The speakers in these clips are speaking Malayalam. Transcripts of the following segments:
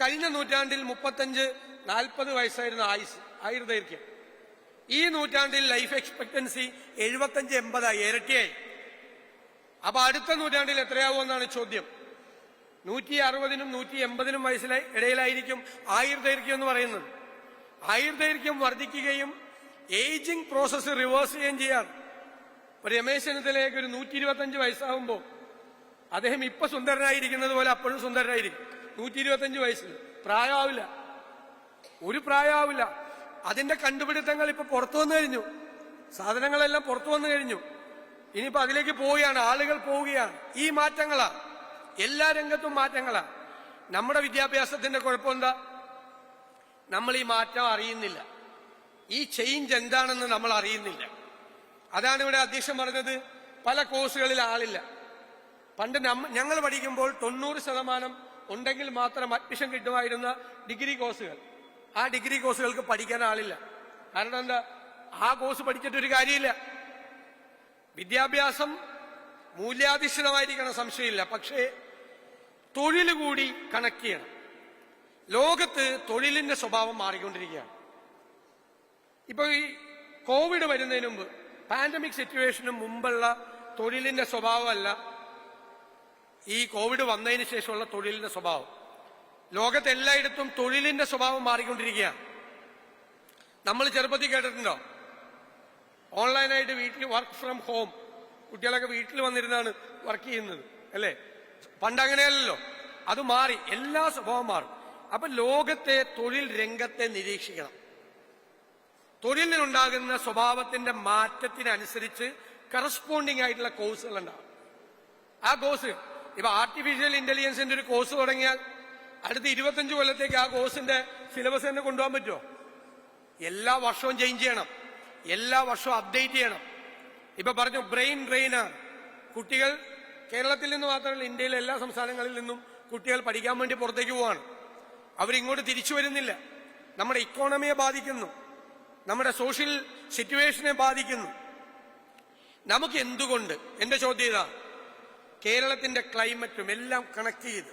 കഴിഞ്ഞ നൂറ്റാണ്ടിൽ മുപ്പത്തഞ്ച് നാൽപ്പത് വയസ്സായിരുന്ന ആയുസ് ആയുർദൈർഘ്യം. ഈ നൂറ്റാണ്ടിൽ ലൈഫ് എക്സ്പെക്ടൻസി എഴുപത്തഞ്ച് എൺപതായി ഇരട്ടിയായി. അപ്പൊ അടുത്ത നൂറ്റാണ്ടിൽ എത്രയാവുമെന്നാണ് ചോദ്യം. നൂറ്റി അറുപതിനും നൂറ്റി എൺപതിനും വയസ്സിലെ ഇടയിലായിരിക്കും ആയുർദൈർഘ്യം എന്ന് പറയുന്നത്. ആയുർദൈർഘ്യം വർദ്ധിക്കുകയും ഏജിംഗ് പ്രോസസ്സ് റിവേഴ്സ് ചെയ്യുകയും ചെയ്യാം ഒരു രമേശ് ചെന്നിത്തലയൊക്കെ ഒരു നൂറ്റി ഇരുപത്തഞ്ച് വയസ്സാവുമ്പോൾ അദ്ദേഹം ഇപ്പൊ സുന്ദരനായിരിക്കുന്നത് പോലെ അപ്പോഴും സുന്ദരനായിരിക്കും. നൂറ്റി ഇരുപത്തഞ്ച് വയസ്സിൽ. പ്രായമാവില്ല. ഒരു പ്രായമാവില്ല. അതിന്റെ കണ്ടുപിടുത്തങ്ങൾ ഇപ്പൊ പുറത്തു വന്നു കഴിഞ്ഞു. സാധനങ്ങളെല്ലാം പുറത്തു വന്നു കഴിഞ്ഞു. ഇനിയിപ്പോ അതിലേക്ക് പോവുകയാണ്. ആളുകൾ പോവുകയാണ്. ഈ മാറ്റങ്ങളാ. എല്ലാ രംഗത്തും മാറ്റങ്ങളാ. നമ്മുടെ വിദ്യാഭ്യാസത്തിന്റെ കുഴപ്പമെന്താ? നമ്മൾ ഈ മാറ്റം അറിയുന്നില്ല. ഈ ചേഞ്ച് എന്താണെന്ന് നമ്മൾ അറിയുന്നില്ല. അതാണ് ഇവിടെ അധ്യക്ഷൻ പറഞ്ഞത്. പല കോഴ്സുകളിൽ ആളില്ല. പണ്ട് ഞങ്ങൾ പഠിക്കുമ്പോൾ തൊണ്ണൂറ് ശതമാനം ഉണ്ടെങ്കിൽ മാത്രം അഡ്മിഷൻ കിട്ടുമായിരുന്ന ഡിഗ്രി കോഴ്സുകൾ ആ ഡിഗ്രി കോഴ്സുകൾക്ക് പഠിക്കാൻ ആളില്ല. കാരണം എന്താ? ആ കോഴ്സ് പഠിച്ചിട്ടൊരു കാര്യമില്ല. വിദ്യാഭ്യാസം മൂല്യാധിഷ്ഠിതമായിരിക്കണം സംശയമില്ല. പക്ഷേ തൊഴിൽ കൂടി കണക്ട് ചെയ്യണം. ലോകത്ത് തൊഴിലിന്റെ സ്വഭാവം മാറിക്കൊണ്ടിരിക്കുകയാണ്. ഇപ്പൊ ഈ കോവിഡ് വരുന്നതിന് മുമ്പ് പാൻഡമിക് സിറ്റുവേഷന് മുമ്പുള്ള തൊഴിലിന്റെ സ്വഭാവമല്ല ഈ കോവിഡ് വന്നതിന് ശേഷമുള്ള തൊഴിലിന്റെ സ്വഭാവം. ലോകത്ത് എല്ലായിടത്തും തൊഴിലിന്റെ സ്വഭാവം മാറിക്കൊണ്ടിരിക്കുകയാണ്. നമ്മൾ ചെറുപ്പത്തിൽ കേട്ടിട്ടുണ്ടോ? ഓൺലൈനായിട്ട് വീട്ടിൽ വർക്ക് ഫ്രം ഹോം കുട്ടികളൊക്കെ വീട്ടിൽ വന്നിരുന്നാണ് വർക്ക് ചെയ്യുന്നത് അല്ലേ? പണ്ട് അങ്ങനെയല്ലല്ലോ. അത് മാറി എല്ലാ സ്വഭാവം മാറും. അപ്പൊ ലോകത്തെ തൊഴിൽ രംഗത്തെ നിരീക്ഷിക്കണം. തൊഴിലിനുണ്ടാകുന്ന സ്വഭാവത്തിന്റെ മാറ്റത്തിനനുസരിച്ച് കറസ്പോണ്ടിങ് ആയിട്ടുള്ള കോഴ്സുകൾ ഉണ്ടാവും ആ കോഴ്സ് ഇപ്പൊ ആർട്ടിഫിഷ്യൽ ഇന്റലിജൻസിന്റെ ഒരു കോഴ്സ് തുടങ്ങിയാൽ അടുത്ത ഇരുപത്തഞ്ച് കൊല്ലത്തേക്ക് ആ കോഴ്സിന്റെ സിലബസ് തന്നെ കൊണ്ടുപോകാൻ പറ്റുമോ? എല്ലാ വർഷവും ചേഞ്ച് ചെയ്യണം. എല്ലാ വർഷവും അപ്ഡേറ്റ് ചെയ്യണം. ഇപ്പൊ പറഞ്ഞു ബ്രെയിൻ ഡ്രെയിനാണ് കുട്ടികൾ കേരളത്തിൽ നിന്ന് മാത്രമല്ല ഇന്ത്യയിലെ എല്ലാ സംസ്ഥാനങ്ങളിൽ നിന്നും കുട്ടികൾ പഠിക്കാൻ വേണ്ടി പുറത്തേക്ക് പോവാണ്. അവരിങ്ങോട്ട് തിരിച്ചു വരുന്നില്ല. നമ്മുടെ ഇക്കോണമിയെ ബാധിക്കുന്നു. നമ്മുടെ സോഷ്യൽ സിറ്റുവേഷനെ ബാധിക്കുന്നു. നമുക്ക് എന്തുകൊണ്ട്? എന്റെ ചോദ്യം ഇതാ. കേരളത്തിന്റെ ക്ലൈമറ്റും എല്ലാം കണക്ട് ചെയ്ത്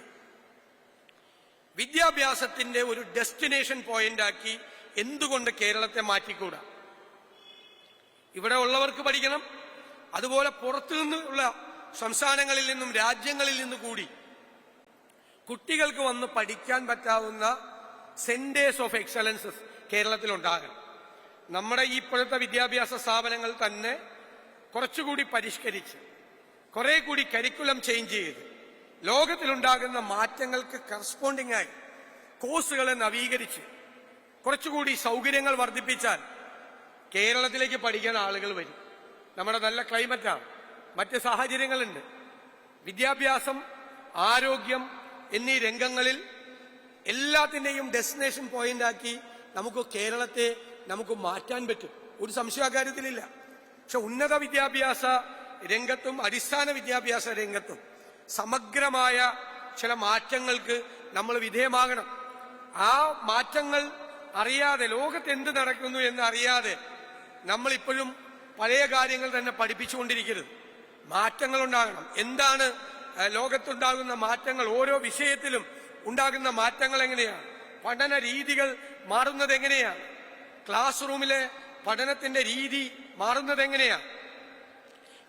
വിദ്യാഭ്യാസത്തിന്റെ ഒരു ഡെസ്റ്റിനേഷൻ പോയിന്റ് ആക്കി എന്തുകൊണ്ട് കേരളത്തെ മാറ്റിക്കൂടാ? ഇവിടെ ഉള്ളവർക്ക് പഠിക്കണം അതുപോലെ പുറത്തു നിന്നുള്ള സംസ്ഥാനങ്ങളിൽ നിന്നും രാജ്യങ്ങളിൽ നിന്ന് കൂടി കുട്ടികൾക്ക് വന്ന് പഠിക്കാൻ പറ്റാവുന്ന സെന്റേഴ്സ് ഓഫ് എക്സലൻസസ് കേരളത്തിൽ ഉണ്ടാകണം നമ്മുടെ ഈ ഇപ്പോഴത്തെ വിദ്യാഭ്യാസ സ്ഥാപനങ്ങൾ തന്നെ കുറച്ചുകൂടി പരിഷ്കരിച്ച് കുറെ കൂടി കരിക്കുലം ചേഞ്ച് ചെയ്ത്. ലോകത്തിലുണ്ടാകുന്ന മാറ്റങ്ങൾക്ക് കറസ്പോണ്ടിങ് ആയി കോഴ്സുകളെ നവീകരിച്ച് കുറച്ചുകൂടി സൗകര്യങ്ങൾ വർദ്ധിപ്പിച്ചാൽ കേരളത്തിലേക്ക് പഠിക്കാൻ ആളുകൾ വരും. നമ്മുടെ നല്ല ക്ലൈമറ്റാണ് മറ്റ് സാഹചര്യങ്ങളുണ്ട്. വിദ്യാഭ്യാസം ആരോഗ്യം എന്നീ രംഗങ്ങളിൽ എല്ലാത്തിന്റെയും ഡെസ്റ്റിനേഷൻ പോയിന്റ് ആക്കി നമുക്ക് കേരളത്തെ നമുക്ക് മാറ്റാൻ പറ്റും. ഒരു സംശയ കാര്യത്തിലില്ല പക്ഷെ ഉന്നത വിദ്യാഭ്യാസ രംഗത്തും അടിസ്ഥാന വിദ്യാഭ്യാസ രംഗത്തും സമഗ്രമായ ചില മാറ്റങ്ങൾക്ക് നമ്മൾ വിധേയമാകണം. ആ മാറ്റങ്ങൾ അറിയാതെ ലോകത്ത് എന്ത് നടക്കുന്നു എന്ന് അറിയാതെ നമ്മളിപ്പോഴും പഴയ കാര്യങ്ങൾ തന്നെ പഠിപ്പിച്ചുകൊണ്ടിരിക്കരുത്. മാറ്റങ്ങൾ ഉണ്ടാകണം എന്താണ് ലോകത്തുണ്ടാകുന്ന മാറ്റങ്ങൾ ഓരോ വിഷയത്തിലും ഉണ്ടാകുന്ന മാറ്റങ്ങൾ എങ്ങനെയാണ്? പഠന രീതികൾ മാറുന്നത് എങ്ങനെയാണ്? ക്ലാസ് റൂമിലെ പഠനത്തിന്റെ രീതി മാറുന്നത് എങ്ങനെയാണ്?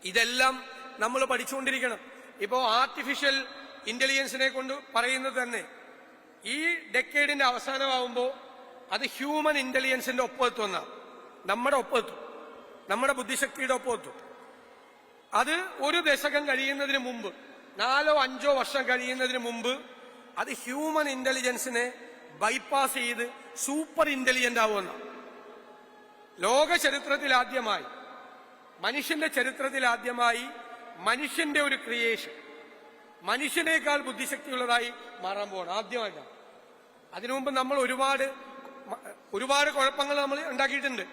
ഇതെല്ലാം നമ്മൾ പഠിച്ചുകൊണ്ടിരിക്കണം. ഇപ്പോൾ ആർട്ടിഫിഷ്യൽ ഇന്റലിജൻസിനെ കൊണ്ട് പറയുന്നത് തന്നെ ഈ ഡെക്കേഡിന്റെ അവസാനമാവുമ്പോൾ അത് ഹ്യൂമൻ ഇന്റലിജൻസിന്റെ ഒപ്പമെത്തുന്ന നമ്മുടെ ഒപ്പമെത്തും. നമ്മുടെ ബുദ്ധിശക്തിയുടെ ഒപ്പമെത്തും. അത് ഒരു ദശകം കഴിയുന്നതിന് മുമ്പ് നാലോ അഞ്ചോ വർഷം കഴിയുന്നതിന് മുമ്പ് അത് ഹ്യൂമൻ ഇന്റലിജൻസിനെ ബൈപ്പാസ് ചെയ്ത് സൂപ്പർ ഇന്റലിജന്റ് ആവുമെന്ന. ലോക ചരിത്രത്തിൽ ആദ്യമായി മനുഷ്യന്റെ ചരിത്രത്തിൽ ആദ്യമായി മനുഷ്യന്റെ ഒരു ക്രിയേഷൻ മനുഷ്യനേക്കാൾ ബുദ്ധിശക്തിയുള്ളതായി മാറാൻ പോകണം ആദ്യമായിട്ടാണ്. അതിനു മുമ്പ് നമ്മൾ ഒരുപാട് ഒരുപാട് കുഴപ്പങ്ങൾ നമ്മൾ ഉണ്ടാക്കിയിട്ടുണ്ട്.